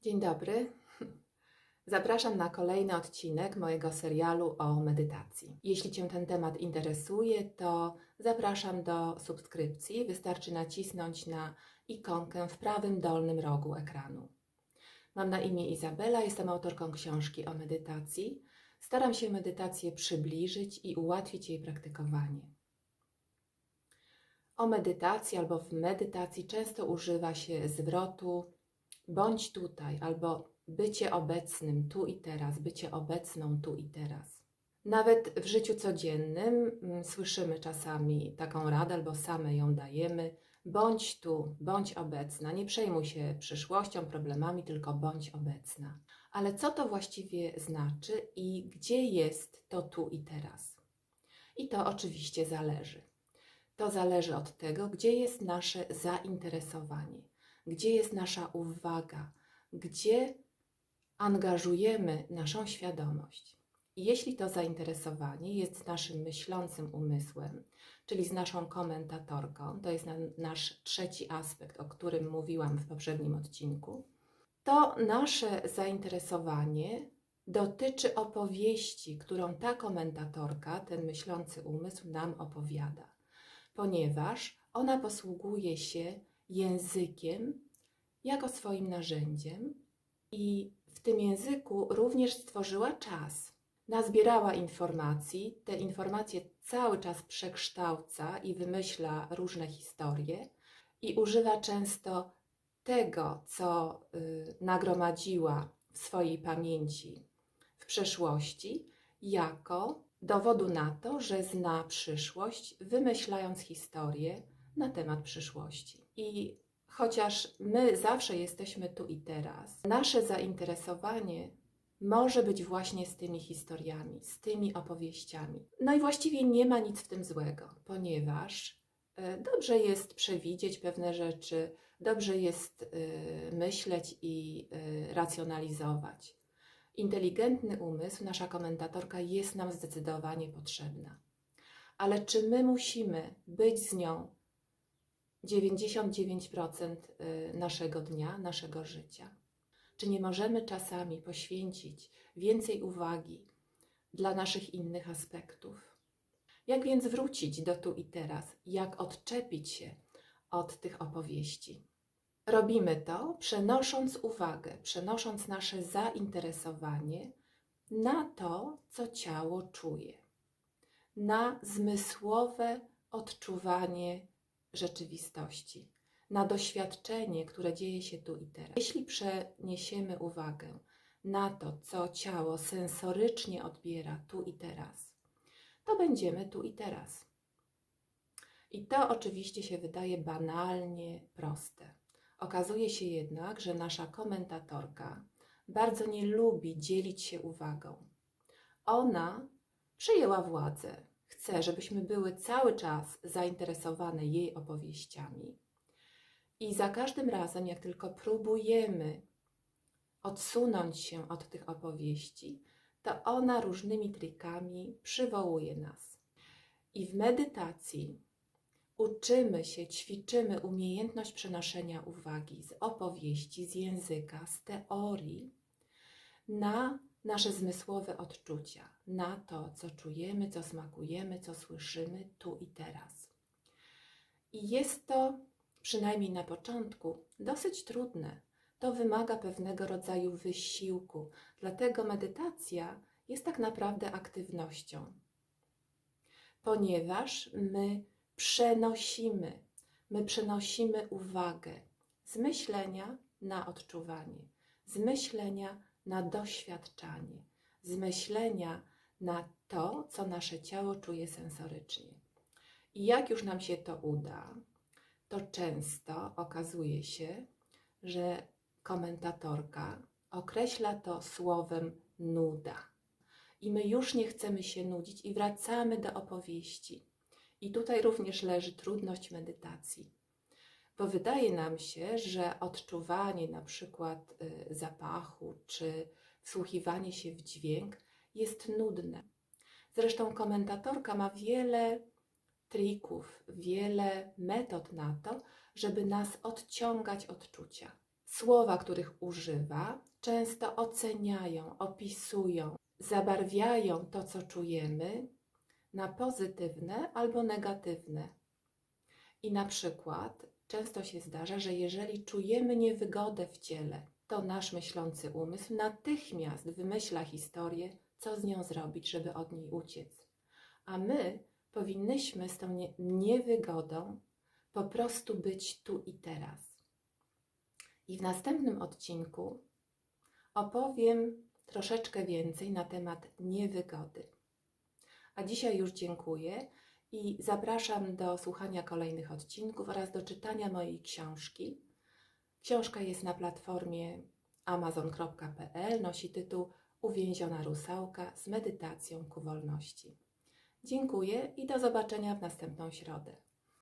Dzień dobry. Zapraszam na kolejny odcinek mojego serialu o medytacji. Jeśli Cię ten temat interesuje, to zapraszam do subskrypcji. Wystarczy nacisnąć na ikonkę w prawym dolnym rogu ekranu. Mam na imię Izabela, jestem autorką książki o medytacji. Staram się medytację przybliżyć i ułatwić jej praktykowanie. O medytacji albo w medytacji często używa się zwrotu bądź tutaj albo bycie obecnym tu i teraz, bycie obecną tu i teraz. Nawet w życiu codziennym mm, słyszymy czasami taką radę albo same ją dajemy. Bądź tu, bądź obecna, nie przejmuj się przyszłością, problemami, tylko bądź obecna. Ale co to właściwie znaczy i gdzie jest to tu i teraz? I to oczywiście zależy. To zależy od tego, gdzie jest nasze zainteresowanie, gdzie jest nasza uwaga, gdzie angażujemy naszą świadomość. I jeśli to zainteresowanie jest naszym myślącym umysłem, czyli z naszą komentatorką, to jest na, nasz trzeci aspekt, o którym mówiłam w poprzednim odcinku, to nasze zainteresowanie dotyczy opowieści, którą ta komentatorka, ten myślący umysł nam opowiada, ponieważ ona posługuje się językiem jako swoim narzędziem i w tym języku również stworzyła czas. Nazbierała informacji, te informacje cały czas przekształca i wymyśla różne historie i używa często tego, co y, nagromadziła w swojej pamięci w przeszłości, jako dowodu na to, że zna przyszłość, wymyślając historie na temat przyszłości. I chociaż my zawsze jesteśmy tu i teraz, nasze zainteresowanie może być właśnie z tymi historiami, z tymi opowieściami. No i właściwie nie ma nic w tym złego, ponieważ e, dobrze jest przewidzieć pewne rzeczy, dobrze jest e, myśleć i e, racjonalizować. Inteligentny umysł, nasza komentatorka jest nam zdecydowanie potrzebna. Ale czy my musimy być z nią 99% naszego dnia, naszego życia? Czy nie możemy czasami poświęcić więcej uwagi dla naszych innych aspektów? Jak więc wrócić do tu i teraz? Jak odczepić się od tych opowieści? Robimy to przenosząc uwagę, przenosząc nasze zainteresowanie na to, co ciało czuje, na zmysłowe odczuwanie rzeczywistości, na doświadczenie, które dzieje się tu i teraz. Jeśli przeniesiemy uwagę na to, co ciało sensorycznie odbiera tu i teraz, to będziemy tu i teraz. I to oczywiście się wydaje banalnie proste. Okazuje się jednak, że nasza komentatorka bardzo nie lubi dzielić się uwagą. Ona przyjęła władzę, chce, żebyśmy były cały czas zainteresowane jej opowieściami. I za każdym razem, jak tylko próbujemy odsunąć się od tych opowieści, to ona różnymi trikami przywołuje nas. I w medytacji uczymy się, ćwiczymy umiejętność przenoszenia uwagi z opowieści, z języka, z teorii na nasze zmysłowe odczucia, na to, co czujemy, co smakujemy, co słyszymy tu i teraz. I jest to, przynajmniej na początku, dosyć trudne. To wymaga pewnego rodzaju wysiłku, dlatego medytacja jest tak naprawdę aktywnością, ponieważ my przenosimy, my przenosimy uwagę z myślenia na odczuwanie, z myślenia na doświadczanie, z myślenia na to, co nasze ciało czuje sensorycznie. I jak już nam się to uda, to często okazuje się, że komentatorka określa to słowem nuda. I my już nie chcemy się nudzić i wracamy do opowieści. I tutaj również leży trudność medytacji, bo wydaje nam się, że odczuwanie na przykład y, zapachu czy wsłuchiwanie się w dźwięk jest nudne. Zresztą komentatorka ma wiele trików, wiele metod na to, żeby nas odciągać od czucia. Słowa, których używa, często oceniają, opisują, zabarwiają to, co czujemy, na pozytywne albo negatywne. I na przykład często się zdarza, że jeżeli czujemy niewygodę w ciele, to nasz myślący umysł natychmiast wymyśla historię, co z nią zrobić, żeby od niej uciec. A my powinnyśmy z tą nie- niewygodą po prostu być tu i teraz. I w następnym odcinku opowiem troszeczkę więcej na temat niewygody. A dzisiaj już dziękuję i zapraszam do słuchania kolejnych odcinków oraz do czytania mojej książki. Książka jest na platformie amazon.pl, nosi tytuł Uwięziona rusałka z medytacją ku wolności. Dziękuję i do zobaczenia w następną środę.